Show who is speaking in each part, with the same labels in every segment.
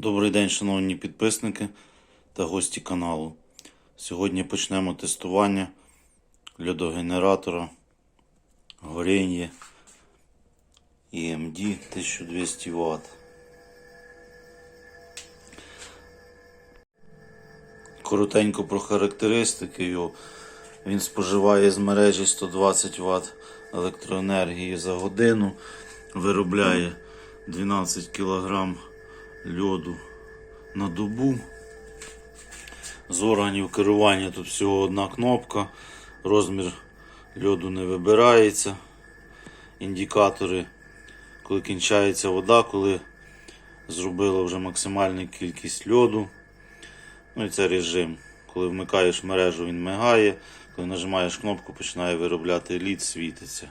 Speaker 1: Добрий день, шановні підписники та гості каналу. Сьогодні почнемо тестування льодогенератора горіння EMD 1200 Вт. Коротенько про характеристики його. Він споживає з мережі 120 Вт електроенергії за годину, виробляє 12 кг льоду на добу. З органів керування тут всього одна кнопка, розмір льоду не вибирається. Індикатори, коли кінчається вода, коли зробила вже максимальну кількість льоду. Ну і це режим. Коли вмикаєш мережу, він мигає, коли нажимаєш кнопку, починає виробляти лід, світиться.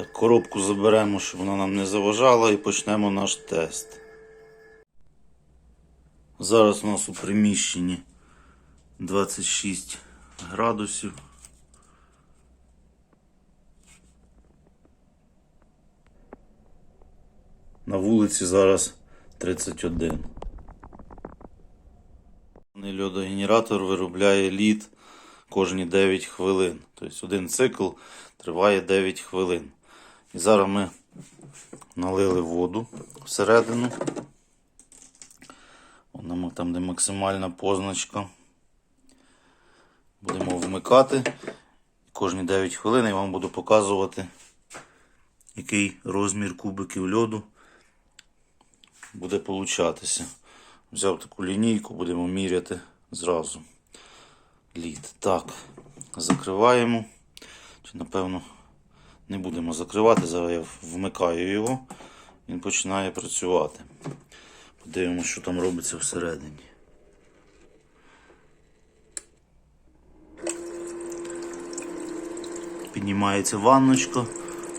Speaker 1: Так, коробку заберемо, щоб вона нам не заважала, і почнемо наш тест. Зараз у нас у приміщенні 26 градусів. На вулиці зараз 31. Даний Льодогенератор виробляє лід кожні 9 хвилин. Тобто один цикл триває 9 хвилин. І зараз ми налили воду всередину. Вона там, де максимальна позначка. Будемо вмикати. Кожні 9 хвилин я вам буду показувати, який розмір кубиків льоду буде получатися. Взяв таку лінійку, будемо міряти зразу. Лід. Так, закриваємо. Чи, напевно, не будемо закривати. Зараз я вмикаю його, він починає працювати. Подивимося, що там робиться всередині. Піднімається ванночка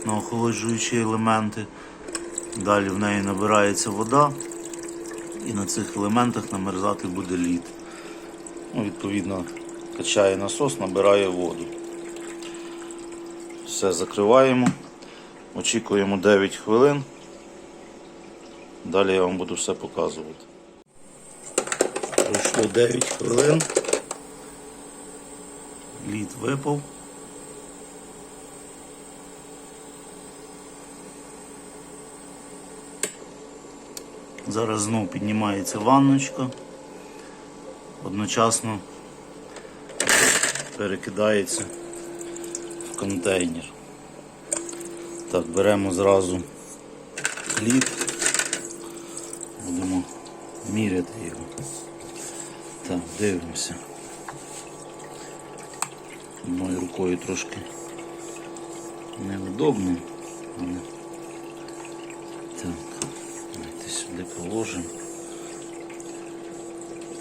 Speaker 1: на охолоджуючі елементи. Далі в неї набирається вода. І на цих елементах намерзати буде лід. Ну, відповідно, качає насос, набирає воду. Все закриваємо. Очікуємо 9 хвилин. Далі я вам буду все показувати. Пройшло 9 хвилин. Лід випав. Зараз знову піднімається ванночка. Одночасно перекидається контейнер. Так, беремо зразу хліб. Будемо міряти його. Так, дивимося. Одною рукою трошки неудобно. Але... Так, давайте сюди положимо.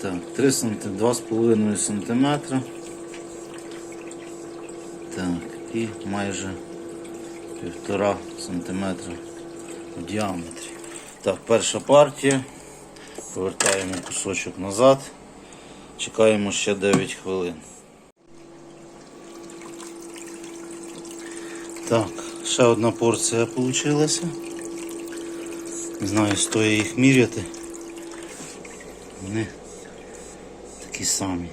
Speaker 1: Так, 3 см, 2,5 см. Так, і майже півтора сантиметра в діаметрі. Так, перша партія. Повертаємо кусочок назад. Чекаємо ще 9 хвилин. Так, ще одна порція вийшла. Не знаю, стоїть їх міряти. Вони такі самі.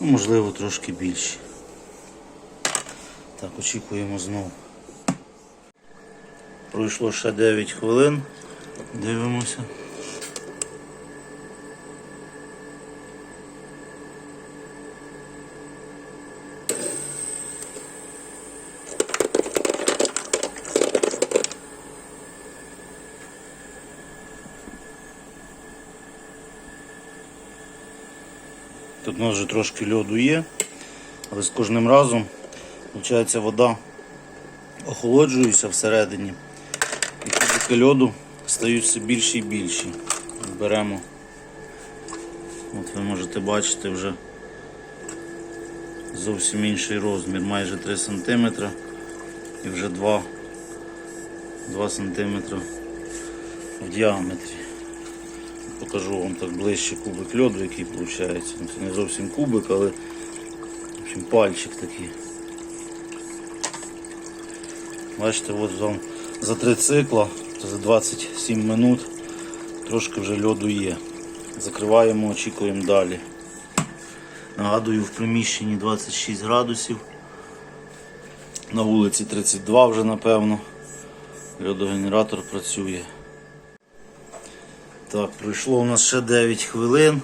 Speaker 1: Ну, можливо, трошки більші. Так, очікуємо знову. Пройшло ще 9 хвилин. Дивимося. Тут у нас вже трошки льоду є, але з кожним разом, виходить, вода охолоджується всередині. І кубики льоду стають все більші і більші. Беремо, от ви можете бачити вже зовсім інший розмір, майже 3 см і вже 2, 2 см в діаметрі. Покажу вам так ближче кубик льоду, який виходить. Це не зовсім кубик, але в общем, пальчик такий. Бачите, от вам за три цикла за 27 минут трошки вже льоду є. Закриваємо, очікуємо далі. Нагадую, в приміщенні 26 градусів. На вулиці 32 вже напевно. Льодогенератор працює. Так, пройшло у нас ще 9 хвилин.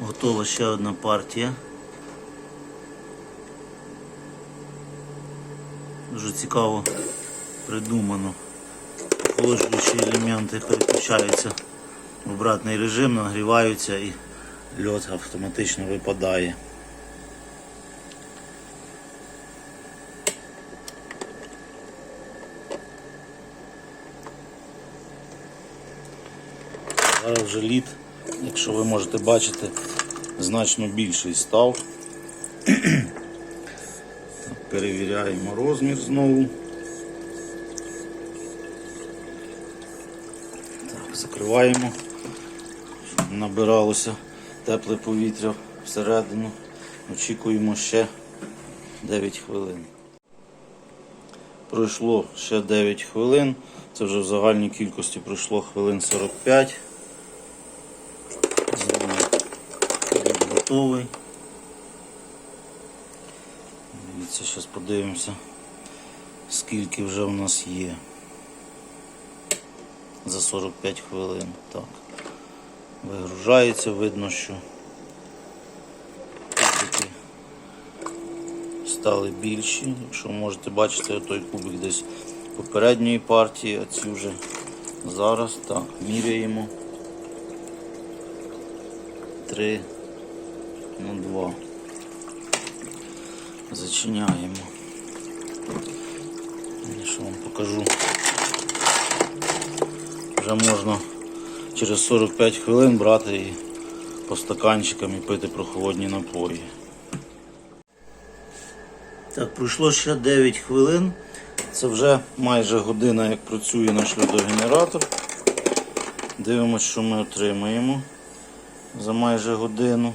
Speaker 1: Готова ще одна партія. Дуже цікаво придумано. Охолоджуючі елементи переключаються в обратний режим, нагріваються і льод автоматично випадає. Зараз вже лід, якщо ви можете бачити, значно більший став. Перевіряємо розмір знову. Так, закриваємо, щоб набиралося тепле повітря всередину. Очікуємо ще 9 хвилин. Пройшло ще 9 хвилин. Це вже в загальній кількості пройшло хвилин 45. Лід готовий. Дивіться, зараз подивимося, скільки вже у нас є. За 45 хвилин. Так. Вигружається, видно, що кубики стали більші. Якщо можете бачити, той кубик десь попередньої партії, а ці вже зараз. Так, міряємо. 3 на 2. Зачиняємо. Я вам покажу. Вже можна через 45 хвилин брати і по стаканчикам і пити прохолодні напої. Так, пройшло ще 9 хвилин. Це вже майже година, як працює наш льодогенератор. Дивимося, що ми отримаємо за майже годину.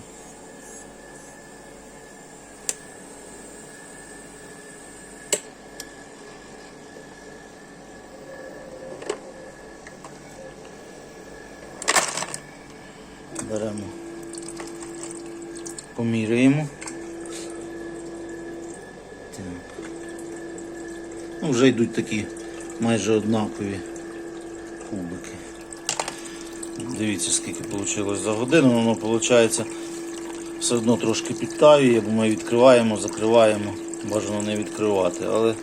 Speaker 1: Беремо, поміряємо. Ну, вже йдуть такі майже однакові кубики. Дивіться, скільки вийшло за годину, воно виходить все одно трошки підтаює, бо ми відкриваємо, закриваємо, бажано не відкривати, але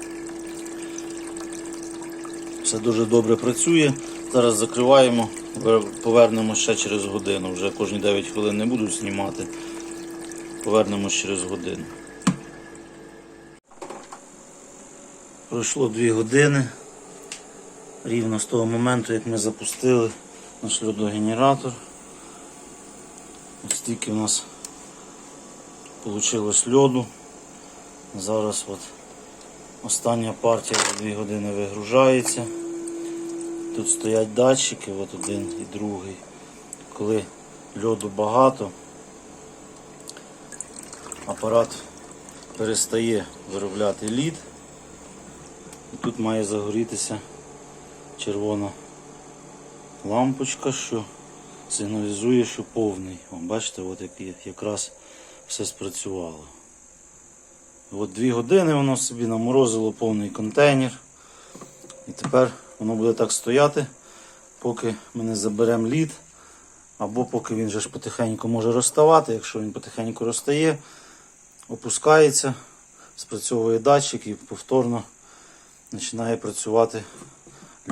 Speaker 1: все дуже добре працює. Зараз закриваємо, повернемо ще через годину. Вже кожні 9 хвилин не буду знімати. Повернемось через годину. Пройшло 2 години. Рівно з того моменту, як ми запустили наш льодогенератор. Ось стільки у нас вийшло льоду. Зараз от остання партія за 2 години вигружається. Тут стоять датчики, от один і другий. Коли льоду багато, апарат перестає виробляти лід. І тут має загорітися червона лампочка, що сигналізує, що повний. О, бачите, от як, якраз все спрацювало. От дві години воно собі наморозило повний контейнер. І тепер воно буде так стояти, поки ми не заберемо лід, або поки він вже ж потихеньку може розставати. Якщо він потихеньку розстає, опускається, спрацьовує датчик і повторно починає працювати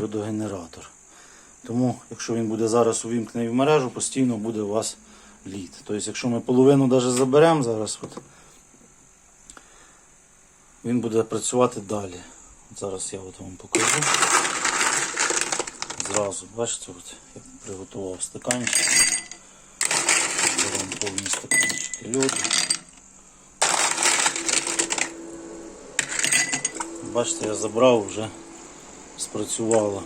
Speaker 1: льодогенератор. Тому, якщо він буде зараз увімкнений в мережу, постійно буде у вас лід. Тобто, якщо ми половину навіть заберемо зараз, от, він буде працювати далі. Зараз я от вам покажу. Зразу, бачите, от я приготував стаканчик. Беремо повні стаканчики льоду. Бачите, я забрав, вже спрацювало.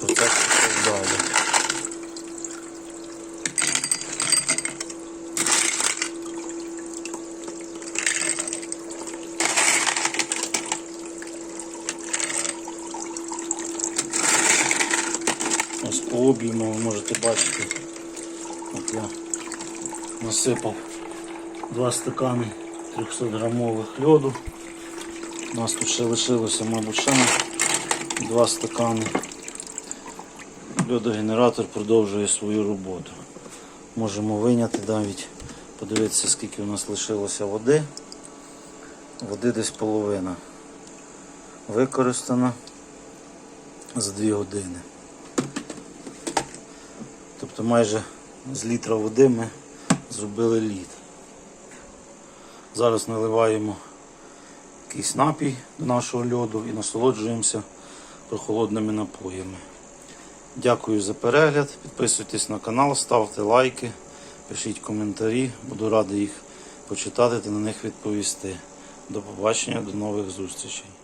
Speaker 1: Процес пішов далі. Ось по об'єму ви можете бачити. От я насипав два стакани 300 грамових льоду. У нас тут ще лишилося, мабуть, ще два стакани. Льодогенератор продовжує свою роботу. Можемо виняти навіть, подивитися, скільки у нас лишилося води. Води десь половина використана за 2 години. Тобто майже з літра води ми зробили лід. Зараз наливаємо якийсь напій до нашого льоду і насолоджуємося прохолодними напоями. Дякую за перегляд. Підписуйтесь на канал, ставте лайки, пишіть коментарі. Буду радий їх почитати та на них відповісти. До побачення, до нових зустрічей.